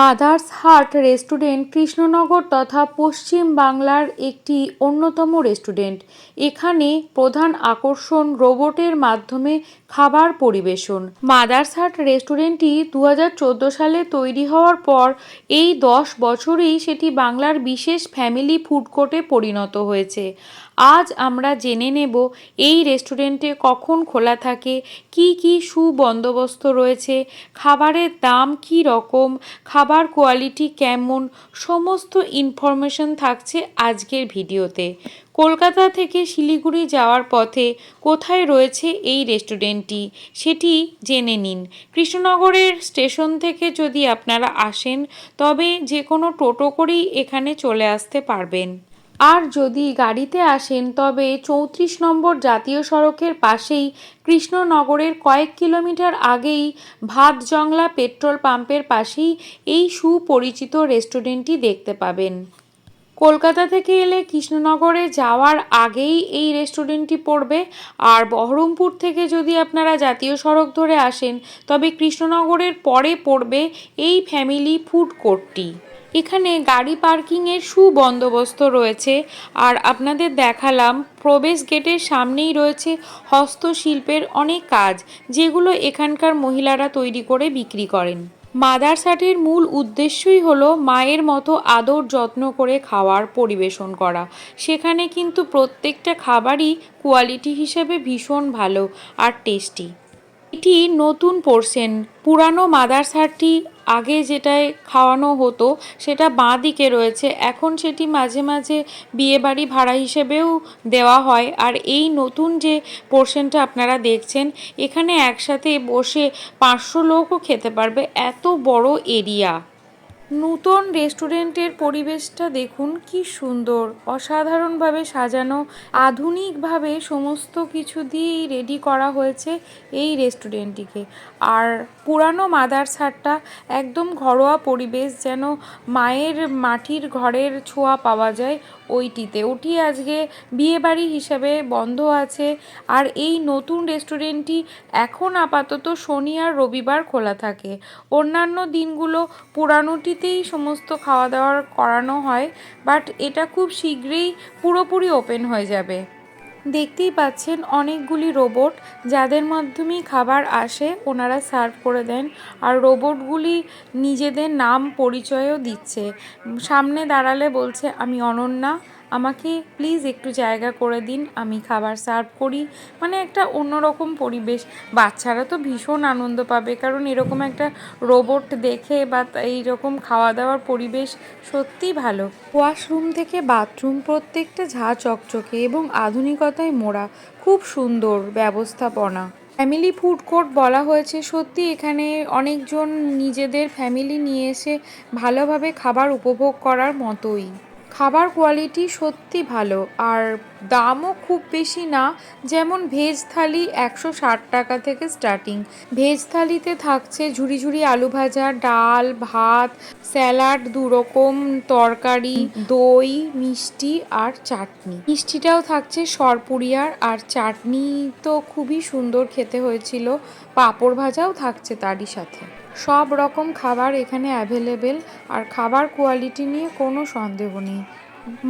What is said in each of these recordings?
Mother's heart restaurant Krishnanagar তথা পশ্চিম বাংলার একটি অন্যতম রেস্টুরেন্ট। এখানে প্রধান আকর্ষণ রোবটের মাধ্যমে খাবার পরিবেশন। মাদার্স হার্ট রেস্টুরেন্টটি দু হাজার চোদ্দ সালে তৈরি হওয়ার পর এই দশ বছরেই সেটি বাংলার বিশেষ ফ্যামিলি ফুড কোর্টে পরিণত হয়েছে। আজ আমরা জেনে নেব এই রেস্টুরেন্টে কখন খোলা থাকে, কি কি সুবন্দোবস্ত রয়েছে, খাবারের দাম কি রকম, খাবার কোয়ালিটি কেমন, সমস্ত ইনফরমেশন থাকছে আজকের ভিডিওতে। কলকাতা থেকে শিলিগুড়ি যাওয়ার পথে কোথায় রয়েছে এই রেস্টুরেন্টটি সেটি জেনে নিন। কৃষ্ণনগরের স্টেশন থেকে যদি আপনারা আসেন, তবে যে কোনো টোটো করেই এখানে চলে আসতে পারবেন। আর যদি গাড়িতে আসেন, তবে চৌত্রিশ নম্বর জাতীয় সড়কের পাশেই কৃষ্ণনগরের কয়েক কিলোমিটার আগেই ভাত জংলা পেট্রোল পাম্পের পাশেই এই সুপরিচিত রেস্টুরেন্টটি দেখতে পাবেন। কলকাতা থেকে এলে কৃষ্ণনগরে যাওয়ার আগেই এই রেস্টুরেন্টটি পড়বে। আর বহরমপুর থেকে যদি আপনারা জাতীয় সড়ক ধরে আসেন, তবে কৃষ্ণনগরের পরে পড়বে এই ফ্যামিলি ফুড কোর্টটি। এখানে গাড়ি পার্কিংয়ের সুবন্দোবস্ত রয়েছে। আর আপনাদের দেখালাম, প্রবেশ গেটের সামনেই রয়েছে হস্তশিল্পের অনেক কাজ, যেগুলো এখানকার মহিলারা তৈরি করে বিক্রি করেন। মাদার্স হাটের মূল উদ্দেশ্যই হলো মায়ের মতো আদর যত্ন করে খাওয়ার পরিবেশন করা। সেখানে কিন্তু প্রত্যেকটা খাবারই কোয়ালিটি হিসেবে ভীষণ ভালো আর টেস্টি এটি নতুন পোর্শন পুরানো মাদার্স হাটটি আগে যেটায় খাওয়ানো হতো, সেটা বাঁ দিকে রয়েছে। এখন সেটি মাঝে মাঝে বিয়েবাড়ি ভাড়া হিসেবেও দেওয়া হয়। আর এই নতুন যে পোর্শনটা আপনারা দেখছেন, এখানে একসাথে বসে পাঁচশো লোকও খেতে পারবে। এত বড় এরিয়া নূতন রেস্টুরেন্টের পরিবেশটা দেখুন কি সুন্দর। অসাধারণভাবে সাজানো, আধুনিকভাবে সমস্ত কিছু দিয়েই রেডি করা হয়েছে এই রেস্টুরেন্টটিকে। আর পুরানো মাদার সারটা একদম ঘরোয়া পরিবেশ যেন মায়ের মাটির ঘরের ছোঁয়া পাওয়া যায়। ওইটিতে। ওটি আজকে বিয়েবাড়ি হিসাবে বন্ধ আছে। আর এই নতুন রেস্টুরেন্টটি এখন আপাতত শনি আর রবিবার খোলা থাকে। অন্যান্য দিনগুলো পুরানোটিতেই সমস্ত খাওয়া দাওয়ার করানো হয়, বাট এটা খুব শীঘ্রই পুরোপুরি ওপেন হয়ে যাবে। দেখতেই পাচ্ছেন অনেকগুলি রোবট যাদের মাধ্যমেই খাবার আসে, ওনারা সার্ভ করে দেন। আর রোবটগুলি নিজেদের নাম পরিচয়ও দিচ্ছে। সামনে দাঁড়ালে বলছে, আমি অনন্যা। আমাকে প্লিজ একটু জায়গা করে দিন, আমি খাবার সার্ভ করি। মানে একটা অন্যরকম পরিবেশ। বাচ্চারা তো ভীষণ আনন্দ পাবে, কারণ এরকম একটা রোবট দেখে বা এইরকম খাওয়া দাওয়ার পরিবেশ সত্যিই ভালো। ওয়াশরুম থেকে বাথরুম প্রত্যেকটা ঝা চকচকে এবং আধুনিকতায় মোড়া। খুব সুন্দর ব্যবস্থাপনা। ফ্যামিলি ফুড কোর্ট বলা হয়েছে, সত্যি এখানে অনেকজন নিজেদের ফ্যামিলি নিয়ে এসে ভালোভাবে খাবার উপভোগ করার মতোই। খাবার কোয়ালিটি সত্যি ভালো, আর দামও খুব বেশি না, যেমন ভেজ থালি একশো ষাট টাকা থেকে স্টার্টিং ভেজ থালিতে থাকছে ঝুড়ি ঝুড়ি আলু ভাজা, ডাল, ভাত, স্যালাড দু রকম তরকারি, দই, মিষ্টি আর চাটনি। মিষ্টিটাও থাকছে সরপুরিয়ার, আর চাটনি তো খুবই সুন্দর খেতে হয়েছিল, পাঁপড় ভাজাও থাকছে তারই সাথে। সব রকম খাবার এখানে অ্যাভেলেবেল আর খাবার কোয়ালিটি নিয়ে কোনো সন্দেহ নেই।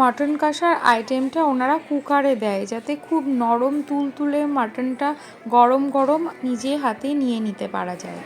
মাটন কষার আইটেমটা ওনারা কুকারে দেয়, যাতে খুব নরম, তুলতুলে মাটনটা গরম গরম নিজে হাতে নিয়ে নিতে পারা যায়।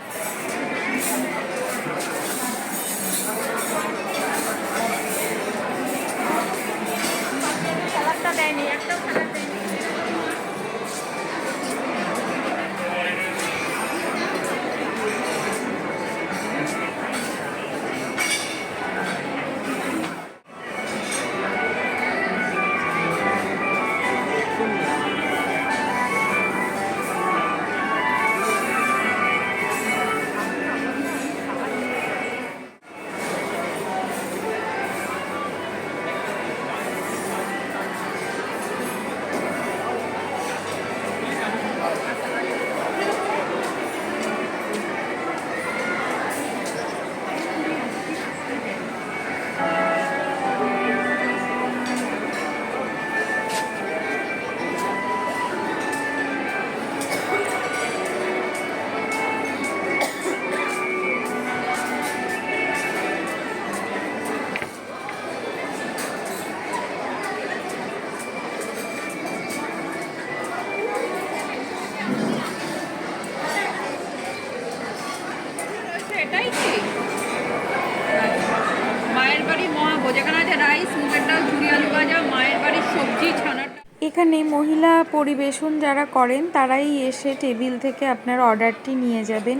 এখানে মহিলা পরিবেশন যারা করেন, তারাই এসে টেবিল থেকে আপনার অর্ডারটি নিয়ে যাবেন।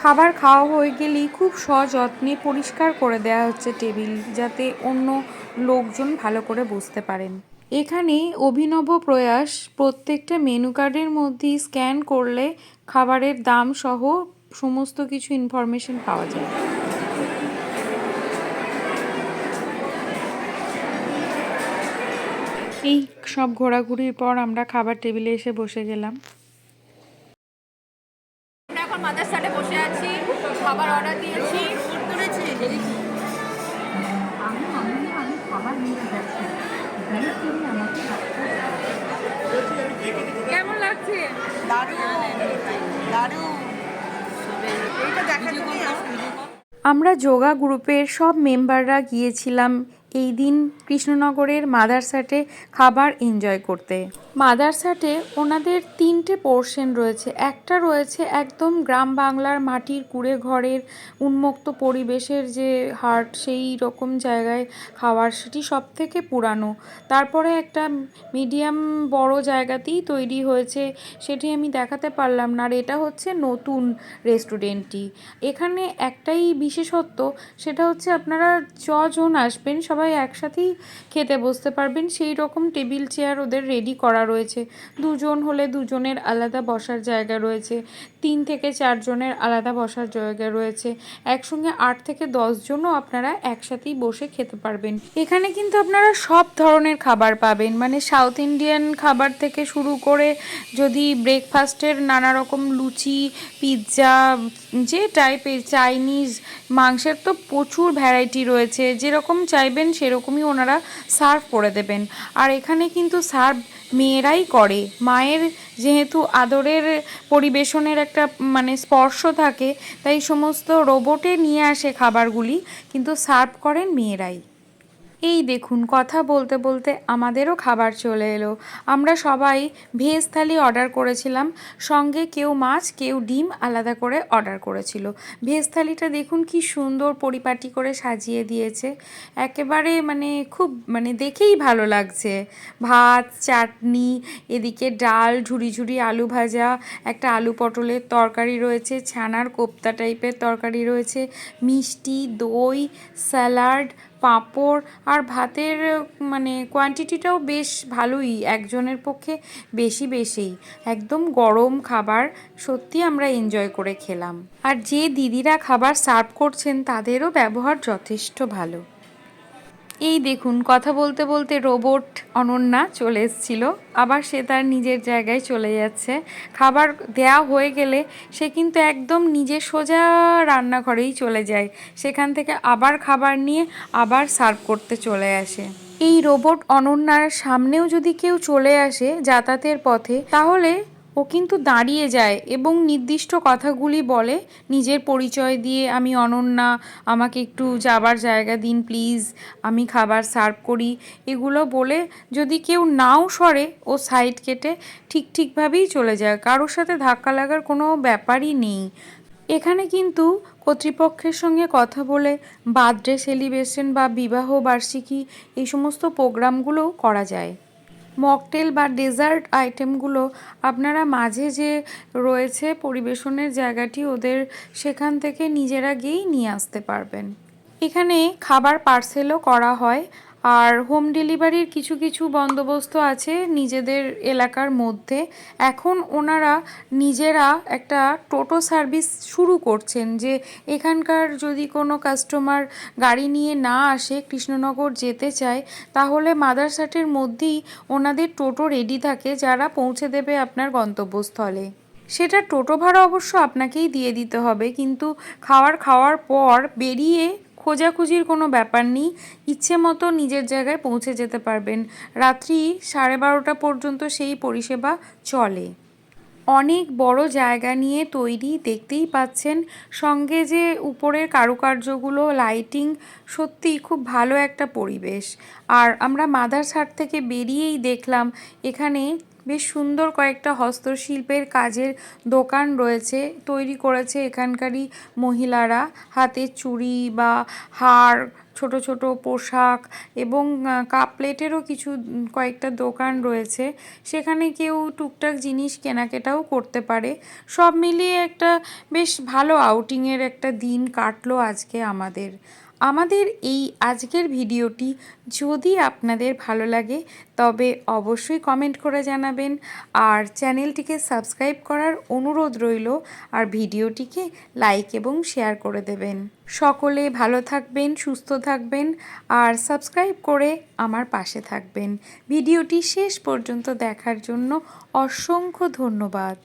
খাবার খাওয়া হয়ে গেলেই খুব সযত্নে পরিষ্কার করে দেওয়া হচ্ছে টেবিল, যাতে অন্য লোকজন ভালো করে বুঝতে পারেন। এখানে অভিনব প্রয়াস, প্রত্যেকটা মেনু কার্ডের মধ্যেই স্ক্যান করলে খাবারের দাম সহ সমস্ত কিছু ইনফরমেশন পাওয়া যায় এই সব ঘোরাঘুরির পর আমরা খাবার টেবিলে এসে বসে গেলাম। আমরা এখন মাদারসাটে বসে আছি খাবার অর্ডার দিয়েছি। করেছি কেমন লাগছে? আমরা যোগা গ্রুপের সব মেম্বাররা গিয়েছিলাম এই দিন কৃষ্ণনগরের মাদারসাটে খাবার এনজয় করতে। মাদারসাটে ওনাদের তিনটে পোর্শন রয়েছে। একটা রয়েছে একদম গ্রাম বাংলার মাটির কুড়ে ঘরের উন্মুক্ত পরিবেশের যে হাট, সেই রকম জায়গায় খাওয়ার, সেটি সব থেকে পুরানো। তারপরে একটা মিডিয়াম বড় জায়গাতেই তৈরি হয়েছে, সেটি আমি দেখাতে পারলাম না। আর এটা হচ্ছে নতুন রেস্টুরেন্টটি এখানে একটাই বিশেষত্ব, সেটা হচ্ছে আপনারা যজন আসবেন, সবাই একসাথেই খেতে বসতে পারবেন। সেই রকম টেবিল চেয়ার ওদের রেডি করা রয়েছে। দুজন হলে দুজনের আলাদা বসার জায়গা রয়েছে। তিন থেকে চারজনের আলাদা বসার জায়গা রয়েছে। একসঙ্গে আট থেকে দশজনও আপনারা একসাথেই বসে খেতে পারবেন। এখানে কিন্তু আপনারা সব ধরনের খাবার পাবেন। মানে সাউথ ইন্ডিয়ান খাবার থেকে শুরু করে যদি ব্রেকফাস্টের নানা রকম লুচি পিৎজা যে টাইপের চাইনিজ মাংসের তো প্রচুর ভ্যারাইটি রয়েছে। যেরকম চাইবেন সেরকমই ওনারা সার্ভ করে দেবেন। আর এখানে কিন্তু সার্ভ মেয়েরাই করে। মায়ের যেহেতু আদরের পরিবেশনের একটা মানে স্পর্শ থাকে, তাই সমস্ত রোবটে নিয়ে আসে খাবারগুলি, কিন্তু সার্ভ করেন মেয়েরাই। এই দেখুন, কথা বলতে বলতে আমাদেরও খাবার চলে এলো। আমরা সবাই ভেজ থালি অর্ডার করেছিলাম, সঙ্গে কেউ মাছ, কেউ ডিম আলাদা করে অর্ডার করেছিল। ভেজ থালিটা দেখুন কি সুন্দর পরিপাটি করে সাজিয়ে দিয়েছে। একেবারে মানে খুব মানে দেখেই ভালো লাগছে। ভাত, চাটনি, এদিকে ডাল ঝুড়ি ঝুড়ি আলু ভাজা, একটা আলু পটলের তরকারি রয়েছে, ছানার কোপ্তা টাইপের তরকারি রয়েছে, মিষ্টি, দই, স্যালাড পাঁপড় আর ভাতের মানে কোয়ান্টিটিটাও বেশ ভালোই, একজনের পক্ষে বেশি বেশি একদম গরম খাবার সত্যি আমরা এনজয় করে খেলাম। আর যে দিদিরা খাবার সার্ভ করছেন, তাদেরও ব্যবহার যথেষ্ট ভালো। এই দেখুন, কথা বলতে বলতে রোবট অনন্যা চলে এসেছিল। আবার সে তার নিজের জায়গায় চলে যাচ্ছে। খাবার দেয়া হয়ে গেলে সে কিন্তু একদম নিজের সোজা রান্নাঘরেই চলে যায়। সেখান থেকে আবার খাবার নিয়ে আবার সার্ভ করতে চলে আসে। এই রোবট অনন্যার সামনেও যদি কেউ চলে আসে যাতায়াতের পথে, তাহলে ও কিন্তু দাঁড়িয়ে যায় এবং নির্দিষ্ট কথাগুলি বলে, নিজের পরিচয় দিয়ে আমি অনন্যা, আমাকে একটু যাবার জায়গা দিন প্লিজ, আমি খাবার সার্ভ করি। এগুলো বলে যদি কেউ নাও সরে ও সাইড কেটে ঠিক ঠিকভাবেই চলে যায়। কারোর সাথে ধাক্কা লাগার কোনো ব্যাপারই নেই। এখানে কিন্তু কর্তৃপক্ষের সঙ্গে কথা বলে, বার্থডে সেলিব্রেশন বা বিবাহ বার্ষিকী এই সমস্ত প্রোগ্রামগুলোও করা যায়। মকটেল বা ডেজার্ট আইটেমগুলো আপনারা মাঝে যে রয়েছে পরিবেশনের জায়গাটি ওদের সেখান থেকে নিজেরা গিয়েই নিয়ে আসতে পারবেন। এখানে খাবার পার্সেলও করা হয়। আর হোম ডেলিভারির কিছু কিছু বন্দোবস্ত আছে নিজেদের এলাকার মধ্যে। এখন ওনারা নিজেরা একটা টোটো সার্ভিস শুরু করছেন যে এখানকার যদি কোনো কাস্টমার গাড়ি নিয়ে না আসে, কৃষ্ণনগর যেতে চায়, তাহলে মাদারসাটের মধ্যেই ওনাদের টোটো রেডি থাকে যারা পৌঁছে দেবে আপনার গন্তব্যস্থলে। সেটা টোটো ভাড়া অবশ্য আপনাকেই দিয়ে দিতে হবে, কিন্তু খাওয়ার খাওয়ার পর বেরিয়ে খোঁজাখুঁজির কোনো ব্যাপার নেই। ইচ্ছে মতো নিজের জায়গায় পৌঁছে যেতে পারবেন। রাত্রি সাড়ে বারোটা পর্যন্ত সেই পরিষেবা চলে। অনেক বড় জায়গা নিয়ে তৈরি দেখতেই পাচ্ছেন। সঙ্গে যে উপরের কারুকার্যগুলো লাইটিং সত্যিই খুব ভালো একটা পরিবেশ। আর আমরা মাদারসাট থেকে বেরিয়েই দেখলাম, এখানে বেশ সুন্দর কয়েকটা হস্তশিল্পের কাজের দোকান রয়েছে, তৈরি করেছে এখানকারই মহিলারা। হাতের চুড়ি বা হার, ছোট ছোট পোশাক এবং কাপ প্লেটেরও কিছু কয়েকটা দোকান রয়েছে। সেখানে কেউ টুকটাক জিনিস কেনাকাটাও করতে পারে। সব মিলিয়ে একটা বেশ ভালো আউটিংয়ের একটা দিন কাটলো আজকে আমাদের। আমাদের এই আজকের ভিডিওটি যদি আপনাদের ভালো লাগে, তবে অবশ্যই কমেন্ট করে জানাবেন। আর চ্যানেলটিকে সাবস্ক্রাইব করার অনুরোধ রইল, আর ভিডিওটিকে লাইক এবং শেয়ার করে দেবেন। সকলে ভালো থাকবেন, সুস্থ থাকবেন, আর সাবস্ক্রাইব করে আমার পাশে থাকবেন। ভিডিওটি শেষ পর্যন্ত দেখার জন্য অসংখ্য ধন্যবাদ।